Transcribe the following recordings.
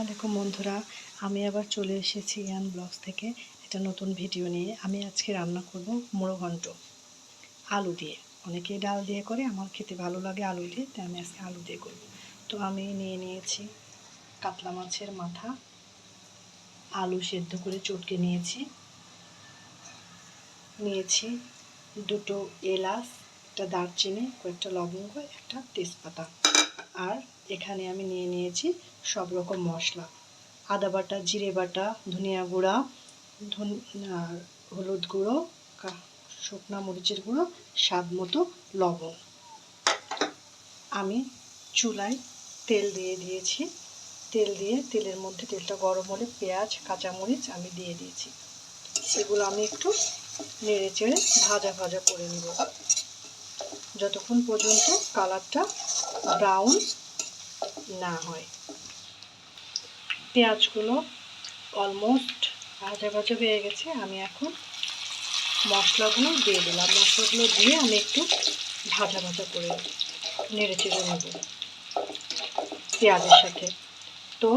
আসসালামাইকুম বন্ধুরা, আমি আবার চলে এসেছি ইয়ান ব্লগস থেকে একটা নতুন ভিডিও নিয়ে। আমি আজকে রান্না করব ঘন্ট, আলু দিয়ে। অনেকে ডাল দিয়ে করে, আমার খেতে ভালো লাগে আলু দিয়ে, তাই আমি আজকে আলু দিয়ে করব। তো আমি নিয়ে নিয়েছি কাতলা মাছের মাথা, আলু সেদ্ধ করে চটকে নিয়েছি। নিয়েছি দুটো এলাচ, একটা দারচিনি, কয়েকটা লবঙ্গ, একটা তেজপাতা, আর এখানে আমি নিয়ে নিয়েছি সব রকম মশলা। আদা বাটা, জিরে বাটা, ধনিয়া গুঁড়া, ধন হলুদ গুঁড়ো শুকনা মরিচের গুঁড়ো, স্বাদ মতো লবণ। আমি চুলায় তেল দিয়ে দিয়েছি। তেল দিয়ে তেলের মধ্যে তেলটা গরম হলে পেঁয়াজ, কাঁচামরিচ আমি দিয়ে দিয়েছি। এগুলো আমি একটু নেড়ে চেড়ে ভাজা ভাজা করে নেব। যতক্ষণ পর্যন্ত কালারটা ব্রাউন না হয়। পেঁয়াজগুলো অলমোস্ট ভাজা ভাজা হয়ে গেছে, আমি এখন মশলাগুলো দিয়ে দিলাম। মশলাগুলো দিয়ে আমি একটু ভাজা ভাজা করে নেড়ে চেড়ে নেব পেঁয়াজের সাথে। তো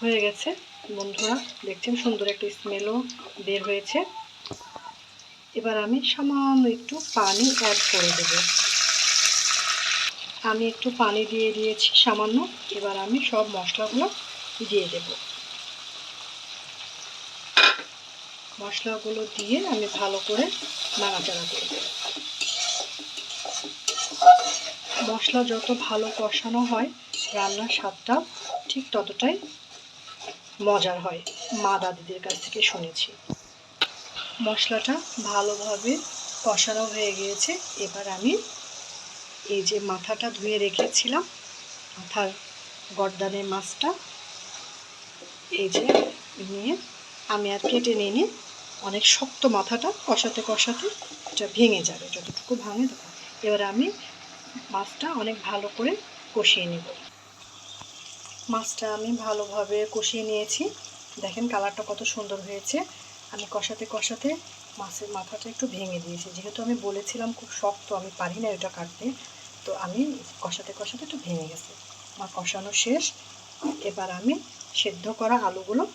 হয়ে গেছে। বন্ধুরা, দেখছেন সুন্দর একটা স্মেলও বের হয়েছে। এবার আমি সামান্য একটু পানি অ্যাড করে দেবো। আমি একটু পানি দিয়ে দিয়েছি সামান্য। এবার আমি সব মশলাগুলো দিয়ে দেব। মশলাগুলো দিয়ে আমি ভালো করে নাড়াচাড়া করব মশলা যত ভালো কষানো হয়, রান্নার স্বাদটা ঠিক ততটাই মজার হয়, মা দাদিদের কাছ থেকে শুনেছি। মশলাটা ভালোভাবে কষানো হয়ে গিয়েছে। এবার আমি এই যে মাথাটা ধুয়ে রেখেছিলাম, মাথার গর্দানের মাছটা, এই যে নিয়ে আমি আর কেটে নিয়ে অনেক শক্ত মাথাটা, কষাতে কষাতে এটা ভেঙে যাবে, যতটুকু ভাঙে তখন এবার আমি মাছটা অনেক ভালো করে কষিয়ে নেব। মাছটা আমি ভালোভাবে কষিয়ে নিয়েছি। দেখেন কালারটা কত সুন্দর হয়েছে। আমি কষাতে কষাতে মাছের মাথাটা একটু ভেঙে দিয়েছি। যেহেতু আমি বলেছিলাম খুব শক্ত, আমি পারি না এটা কাটতে। তো আমি কষাতে কষাতে একটু ভেঙে গেছে। আমার কষানো শেষ। এবার আমি সেদ্ধ করা আলুগুলো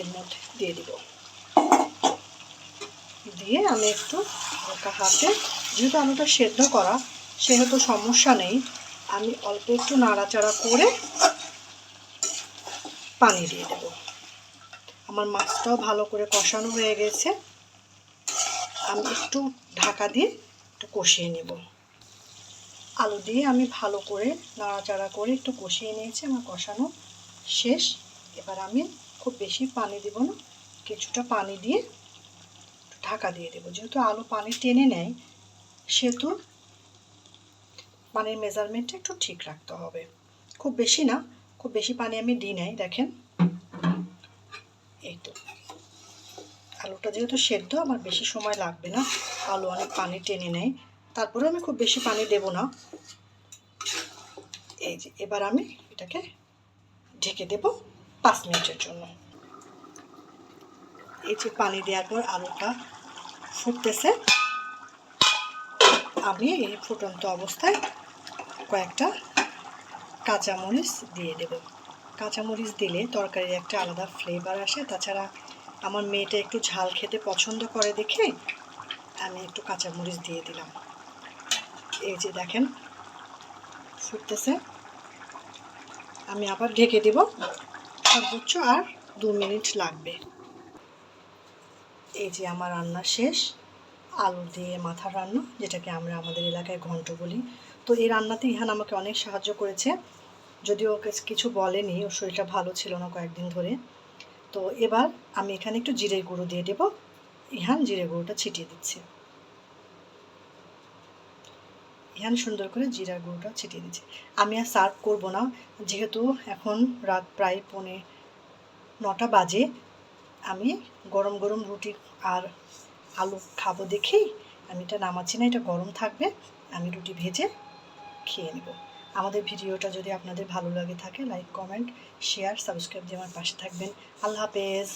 এর মধ্যে দিয়ে দিব। দিয়ে আমি একটু হালকা হাতে, যেহেতু আলুটা সেদ্ধ করা, সেহেতু সমস্যা নেই, আমি অল্প একটু নাড়াচাড়া করে পানি দিয়ে দেব। আমার মাছটাও ভালো করে কষানো হয়ে গেছে। আমি একটু ঢাকা দিয়ে একটু কষিয়ে নেব। আলু দিয়ে আমি ভালো করে নাড়াচাড়া করে একটু কষিয়ে নিয়েছি, আমার কষানো শেষ। এবার আমি খুব বেশি পানি দেব না, কিছুটা পানি দিয়ে ঢাকা দিয়ে দেবো। যেহেতু আলু পানি টেনে নেয়, সেহেতু পানির মেজারমেন্টটা একটু ঠিক রাখতে হবে। খুব বেশি না, খুব বেশি পানি আমি দিই নাই, দেখেন। এই তো। আলুটা যেহেতু সেদ্ধ, আমার বেশি সময় লাগবে না, আলু অনেক পানি টেনে নেয়। তারপরে আমি খুব বেশি পানি দেব না। এই যে, এবার আমি এটাকে ঢেকে দেব পাঁচ মিনিটের জন্য। এই যে পানি দেওয়ার পর আলুটা ফুটতেছে। আমি এই ফুটন্ত অবস্থায় কয়েকটা কাঁচামরিচ দিয়ে দেব। কাঁচামরিচ দিলে তরকারির একটা আলাদা ফ্লেভার আসে। তাছাড়া আমার মেয়েটা একটু ঝাল খেতে পছন্দ করে দেখে আমি একটু কাঁচামরিচ দিয়ে দিলাম। এই যে দেখেন, ফুটতেছে। আমি আবার ঢেকে দেব, সর্বোচ্চ আর দু মিনিট লাগবে। এই যে আমার রান্না শেষ, আলু দিয়ে মাথা রান্না, যেটাকে আমরা আমাদের এলাকায় ঘন্ট বলি। তো এই রান্নাতে ইহান আমাকে অনেক সাহায্য করেছে, যদিও ওকে কিছু বলেনি, ওর শরীরটা ভালো ছিল না কয়েকদিন ধরে। তো এবার আমি এখানে একটু জিরে গুঁড়ো দিয়ে দেবো, ইহান জিরে গুঁড়োটা ছিটিয়ে দিচ্ছে। ইহান সুন্দর করে জিরা গুঁড়োটা ছিটিয়ে দিচ্ছে। আমি আর সার্ভ করব না, যেহেতু এখন রাত প্রায় পৌনে নটা বাজে। আমি গরম গরম রুটি আর আলু খাব দেখেই আমি এটা নামাচ্ছি না, এটা গরম থাকবে, আমি রুটি ভেজে খেয়ে নেব। আমাদের ভিডিওটা যদি আপনাদের ভালো লাগে থাকে লাইক কমেন্ট শেয়ার সাবস্ক্রাইব দিয়ে আমার পাশে থাকবেন। আল্লাহ হাফেজ।